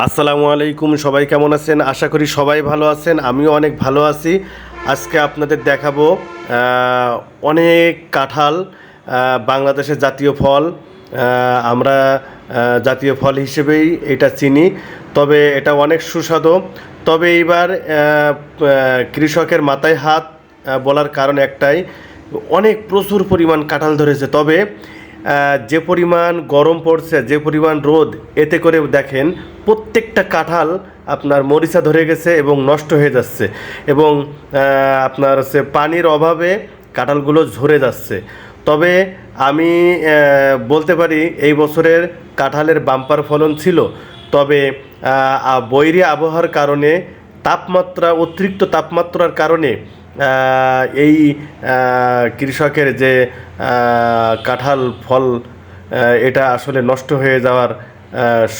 আসসালামু আলাইকুম, সবাই কেমন আছেন? আশা করি সবাই ভালো আছেন, আমিও অনেক ভালো আছি। আজকে আপনাদের দেখাবো অনেক কাঁঠাল বাংলাদেশের জাতীয় ফল। আমরা জাতীয় ফল হিসেবেই এটা চিনি, তবে এটা অনেক সুস্বাদু। তবে এইবার কৃষকের মাথায় হাত বলার কারণ একটাই, অনেক প্রচুর পরিমাণ কাঁঠাল ধরেছে। তবে যে পরিমাণ গরম পড়ছে, যে পরিমাণ রোদ, এতে করে দেখেন প্রত্যেকটা কাঁঠাল আপনার মরিচা ধরে গেছে এবং নষ্ট হয়ে যাচ্ছে এবং আপনার হচ্ছে পানির অভাবে কাঁঠালগুলো ঝরে যাচ্ছে। তবে আমি বলতে পারি এই বছরের কাঁঠালের বাম্পার ফলন ছিল, তবে বৈরী আবহাওয়ার কারণে তাপমাত্রা, অতিরিক্ত তাপমাত্রার কারণে এই কৃষকের যে কাঁঠাল ফল এটা আসলে নষ্ট হয়ে যাওয়ার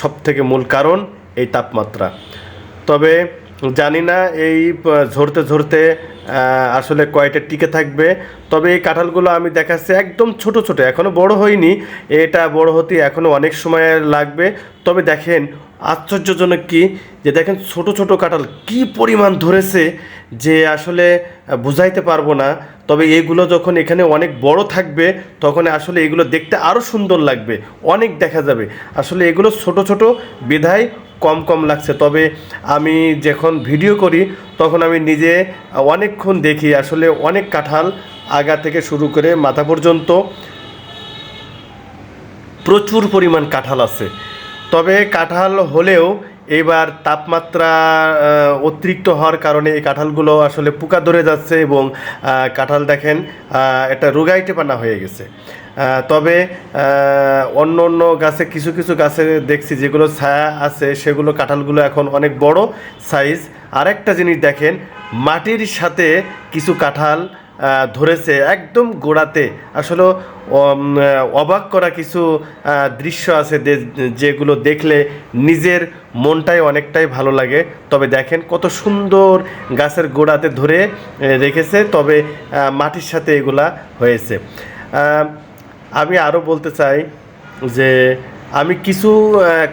সবথেকে মূল কারণ এই তাপমাত্রা। তবে জানি না এই ঝরতে ঝরতে আসলে কয়টা টিকে থাকবে। তবে এই কাঁঠালগুলো আমি দেখাচ্ছি একদম ছোট ছোট এখনও বড় হয়নি। এটা বড় হতে এখনও অনেক সময় লাগবে। তবে দেখেন, আশ্চর্যজনক কি, যে দেখেন ছোট ছোট কাঁঠাল কি পরিমাণ ধরেছে যে আসলে বুঝাইতে পারব না। তবে এগুলো যখন এখানে অনেক বড় থাকবে, তখন আসলে এগুলো দেখতে আরও সুন্দর লাগবে। অনেক দেখা যাবে। আসলে এগুলো ছোট ছোট, বিধায় কম কম লাগছে। তবে আমি যখন ভিডিও করি, তখন আমি নিজে অনেকক্ষণ দেখি, আসলে অনেক কাঁঠাল আগা থেকে শুরু করে মাথা পর্যন্ত প্রচুর পরিমাণ কাঁঠাল আছে। তবে কাঁঠাল হলেও এবার তাপমাত্রা অতিরিক্ত হওয়ার কারণে এই কাঁঠালগুলো আসলে পোকা ধরে যাচ্ছে এবং কাঁঠাল দেখেন এটা রোগাইটে পানা হয়ে গেছে। তবে অন্য অন্য গাছে কিছু কিছু গাছে দেখছি যেগুলো ছায়া আছে, সেগুলো কাঁঠালগুলো এখন অনেক বড় সাইজ আরেকটা জিনিস দেখেন, মাটির সাথে কিছু কাঁঠাল ধরেছে একদম গোড়াতে। আসলে অবাক করা কিছু দৃশ্য আছে যেগুলো দেখলে নিজের মনটাই অনেকটাই ভালো লাগে। তবে দেখেন কত সুন্দর গাছের গোড়াতে ধরে রেখেছে, তবে মাটির সাথে এগুলা হয়েছে। আমি আরও বলতে চাই যে, আমি কিছু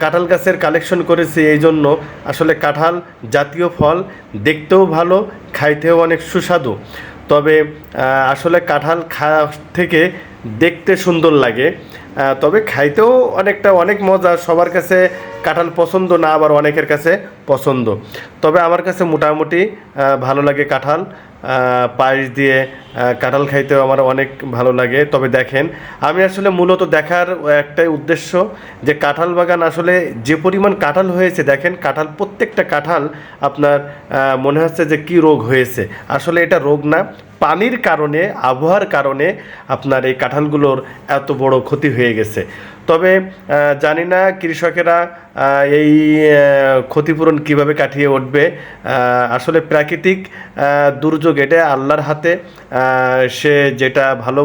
কাঁঠাল গাছের কালেকশন করেছি এই জন্য। আসলে কাঁঠাল জাতীয় ফল, দেখতেও ভালো, খাইতেও অনেক সুস্বাদু। তবে আসলে কাঁঠাল খা, থেকে দেখতে সুন্দর লাগে। তবে খাইতেও অনেকটা অনেক মজা। সবার কাছে কাঁঠাল পছন্দ না আবার অনেকের কাছে পছন্দ। তবে আমার কাছে মোটামুটি ভালো লাগে কাঁঠাল। পায়েস দিয়ে কাঁঠাল খাইতেও আমার অনেক ভালো লাগে। তবে দেখেন, আমি আসলে মূলত দেখার একটাই উদ্দেশ্য যে কাঁঠাল বাগান আসলে যে পরিমাণ কাঁঠাল হয়েছে, দেখেন কাঁঠাল, প্রত্যেকটা কাঁঠাল আপনার মনে হচ্ছে যে কি রোগ হয়েছে। আসলে এটা রোগ না, পানির কারণে, আবহাওয়ার কারণে আপনার এই কাঁঠালগুলোর এত বড় ক্ষতি হয়ে গেছে। তবে জানি না কৃষকেরা এই ক্ষতিপূরণ কীভাবে কাটিয়ে উঠবে। আসলে প্রাকৃতিক দুর্যোগ এটা আল্লাহর হাতে। সে যেটা ভালো